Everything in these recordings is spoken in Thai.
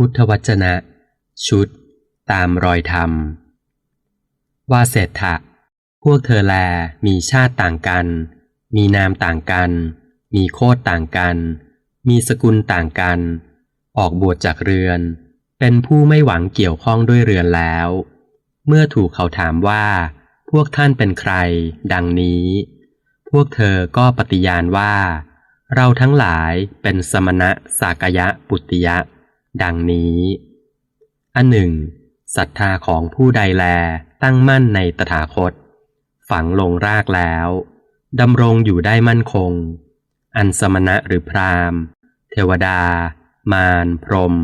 พุทธวจนะ ชุด ตามรอยธรรม ว่าเศรษฐะพวกเธอแลมีชาติต่างกัน มีนามต่างกัน มีโคตรต่างกัน มีสกุลต่างกัน ออกบวชจากเรือน เป็นผู้ไม่หวังเกี่ยวข้องด้วยเรือนแล้ว เมื่อถูกเขาถามว่า พวกท่านเป็นใคร ดังนี้ พวกเธอก็ปฏิญาณว่า เราทั้งหลายเป็นสมณะสากยะปุตติยะ ดังนี้ อันหนึ่งศรัทธาของผู้ใดแลตั้งมั่นในตถาคต ฝังลงรากแล้วดำรงอยู่ได้มั่นคง อันสมณะหรือพราหมณ์ เทวดา มารพรม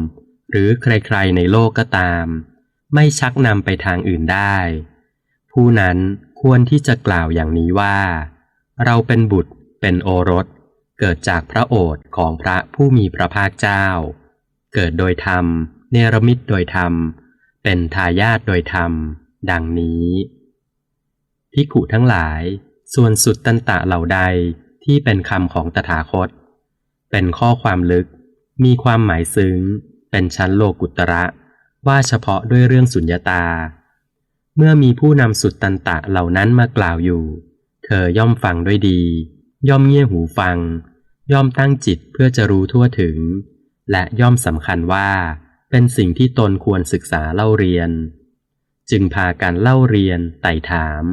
หรือใครๆในโลกก็ตาม ไม่ชักนำไปทางอื่นได้ ผู้นั้นควรที่จะกล่าวอย่างนี้ว่า เราเป็นบุตรเป็นโอรสเกิดจากพระโอษของพระผู้มีพระภาคเจ้า เกิดโดยธรรม เนรมิตโดยธรรม เป็นทายาทโดยธรรม ดังนี้พิขุทั้งหลาย ส่วนสุดตันตะเหล่าใดที่เป็นคำของตถาคต เป็นข้อความลึก มีความหมายซึ้ง เป็นชั้นโลกุตระ ว่าเฉพาะด้วยเรื่องสุญญตา เมื่อมีผู้นำสุดตันตะเหล่านั้นมากล่าวอยู่ เธอย่อมฟังด้วยดี ย่อมเงี่ยหูฟัง ย่อมตั้งจิตเพื่อจะรู้ทั่วถึง และย่อมสำคัญว่า เป็นสิ่งที่ตนควรศึกษาเล่าเรียน จึงพากันเล่าเรียนไต่ถาม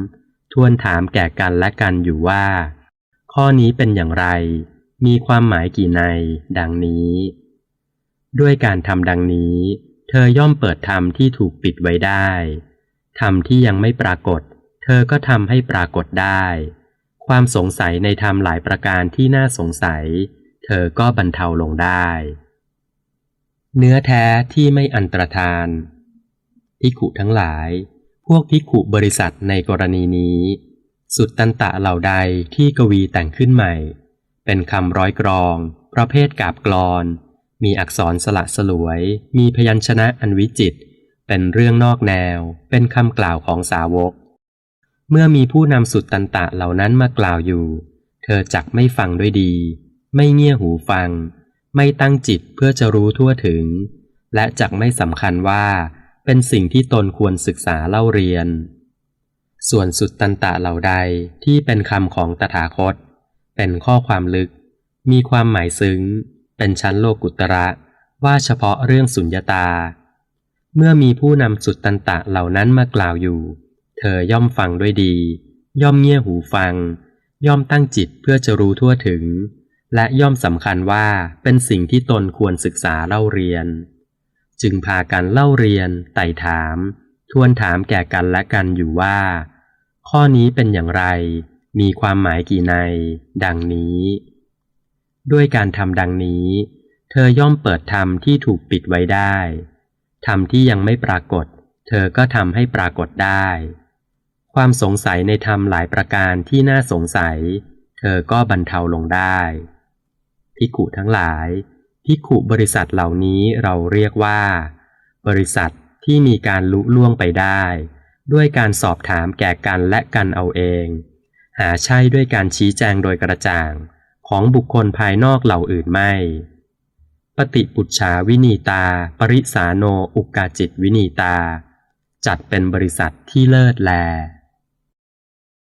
ทวนถามแก่กันและกันอยู่ว่า ข้อนี้เป็นอย่างไร มีความหมายกี่ใน ดังนี้ ด้วยการทำดังนี้ เธอย่อมเปิดธรรมที่ถูกปิดไว้ได้ธรรมที่ยังไม่ปรากฏ เธอก็ทำให้ปรากฏได้ ความสงสัยในธรรมหลายประการที่น่าสงสัย เธอก็บรรเทาลงได้ เนื้อแท้ที่ไม่อันตรธานภิกขุทั้งหลาย พวกภิกขุบริษัทในกรณีนี้ สุดตันตะเหล่าใดที่กวีแต่งขึ้นใหม่ เป็นคำร้อยกรอง ประเภทกาบกลอน มีอักษรสละสลวย มีพยัญชนะอันวิจิต เป็นเรื่องนอกแนว เป็นคำกล่าวของสาวก เมื่อมีผู้นำสุดตันตะเหล่านั้นมากล่าวอยู่ เธอจักไม่ฟังด้วยดี ไม่เงี่ยหูฟัง ไม่ตั้งจิตเพื่อจะรู้ทั่วถึง และจักไม่สำคัญว่าเป็นสิ่งที่ตนควรศึกษาเล่าเรียน ส่วนสุดตันตะเหล่าใดที่เป็นคำของตถาคต เป็นข้อความลึก มีความหมายซึ้ง เป็นชั้นโลกุตระว่าเฉพาะเรื่องสุญญตา เมื่อมีผู้นำสุดตันตะเหล่านั้นมากล่าวอยู่ เธอย่อมฟังด้วยดี ย่อมเงี่ยหูฟัง ย่อมตั้งจิตเพื่อจะรู้ทั่วถึง และย่อมสำคัญว่าเป็นสิ่งที่ตนควรศึกษาเล่าเรียน จึงพากันเล่าเรียน ไต่ถาม ทวนถามแก่กันและกันอยู่ว่า ข้อนี้เป็นอย่างไร มีความหมายกี่ใน ดังนี้ ด้วยการทำดังนี้ เธอย่อมเปิดธรรมที่ถูกปิดไว้ได้ธรรมที่ยังไม่ปรากฏ เธอก็ทำให้ปรากฏได้ ความสงสัยในธรรมหลายประการที่น่าสงสัย เธอก็บรรเทาลงได้ พิกุทั้งหลายพิกุบริษัทเหล่านี้เราเรียกว่า บริษัทที่มีการลุล่วงไปได้ ด้วยการสอบถามแก่กันและกันเอาเอง หาใช่ด้วยการชี้แจงโดยกระจ่าง ของบุคคลภายนอกเหล่าอื่นไม่ ปฏิปุจฉาวินีตา ปริสาโนอุกาจิตวินีตา จัดเป็นบริษัทที่เลิศแล